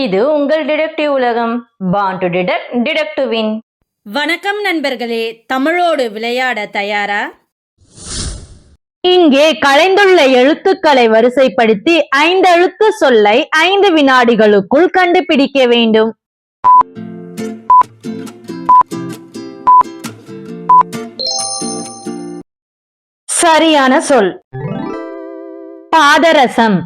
இது உங்கள் டிடெக்டிவ் உலகம். Born to detect detect to win வணக்கம் நண்பர்களே தமிழோடு விளையாட தயாரா? இங்கே கலைந்துள்ள எழுத்துக்களை வரிசைப்படுத்தி ஐந்து எழுத்து சொல்லை ஐந்து வினாடிகளுக்குள் கண்டுபிடிக்க வேண்டும். சரியான சொல். பாதரசம்.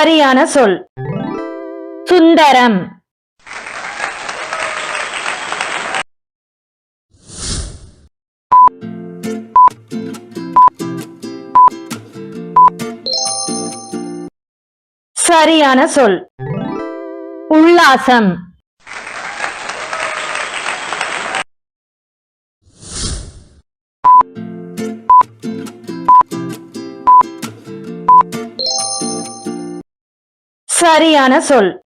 சரியான சொல். சுந்தரம். சரியான சொல். உல்லாசம். சரியான சொல்.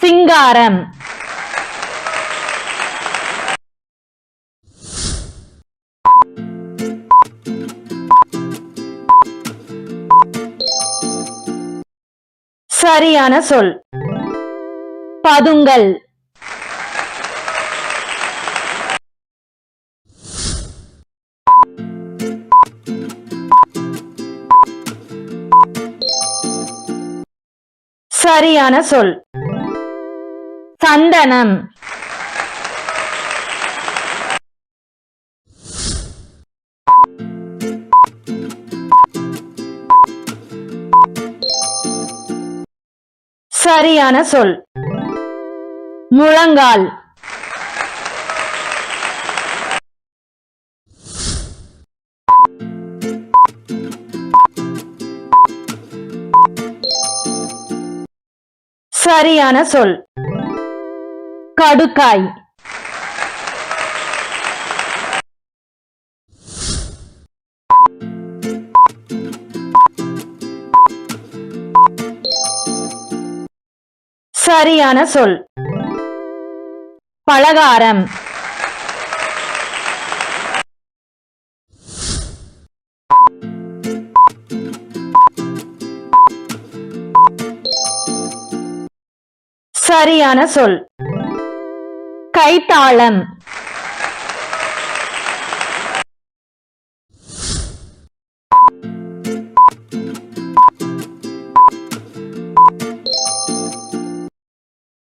சிங்காரம். சரியான சொல். பதுங்கல். சரியான சொல். சந்தனம். சரியான சொல். முழங்கால். சரியான சொல். கடுக்காய். சரியான சொல். பலகாரம். சரியான சொல். கைத்தாளம்.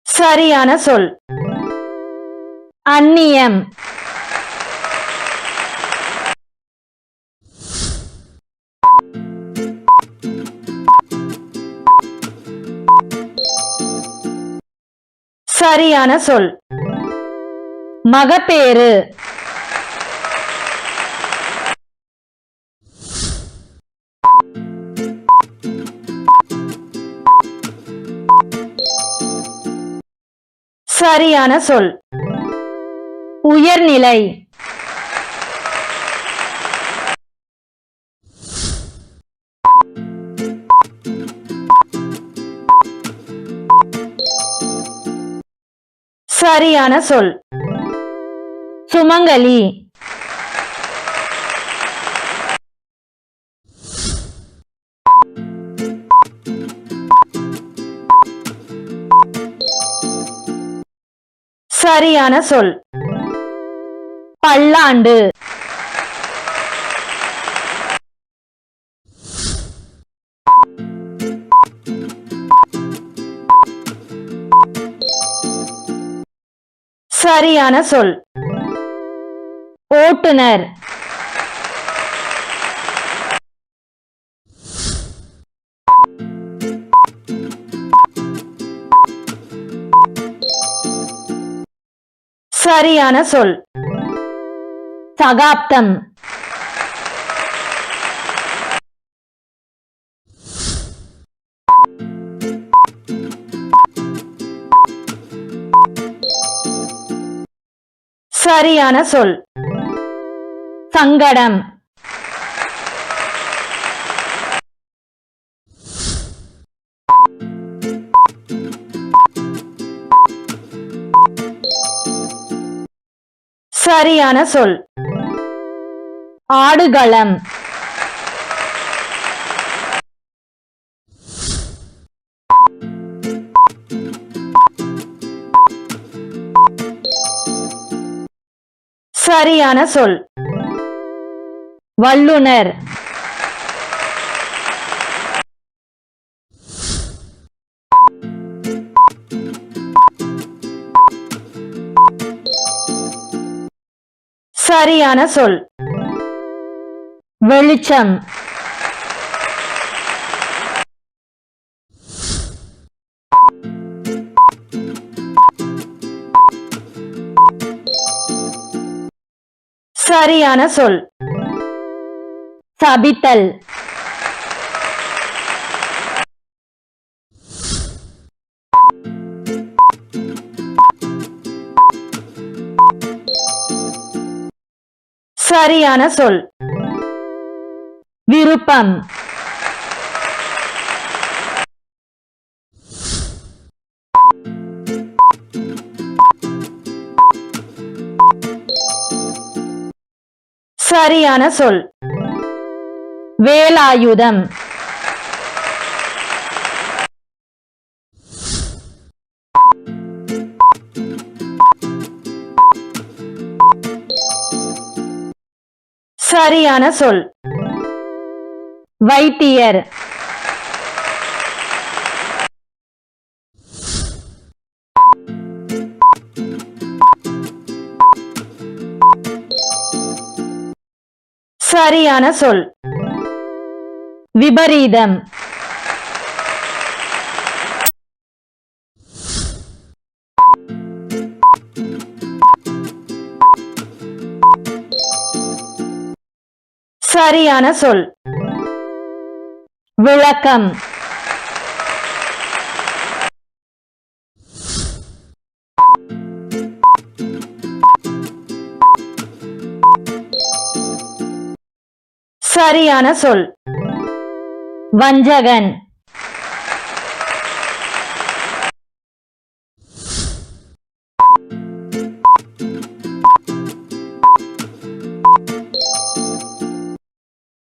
சரியான சொல். அந்நியம். சரியான சொல். மகப்பேறு. சரியான சொல். உயர்நிலை. சரியான சொல். சுமங்கலி. சரியான சொல். பல்லாண்டு. சரியான சொல். ஓட்டுநர். சரியான சொல். சகாப்தம் சரியான சொல். சங்கடம். சரியான சொல். ஆடுகளம். சரியான சொல். வல்லுனர். சரியான சொல். வெளிச்சம். சரியான சொல். சபித்தல். சரியான சொல். விருப்பம். சரியான சொல். வேலாயுதம். சரியான சொல். வைத்தியர். சரியான சொல். விபரீதம். சரியான சொல். விளக்கம். சரியான சொல். வஞ்சகன்.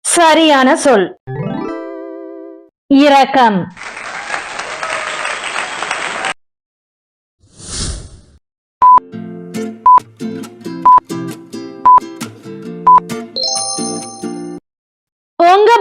சரியான சொல். இரக்கம்.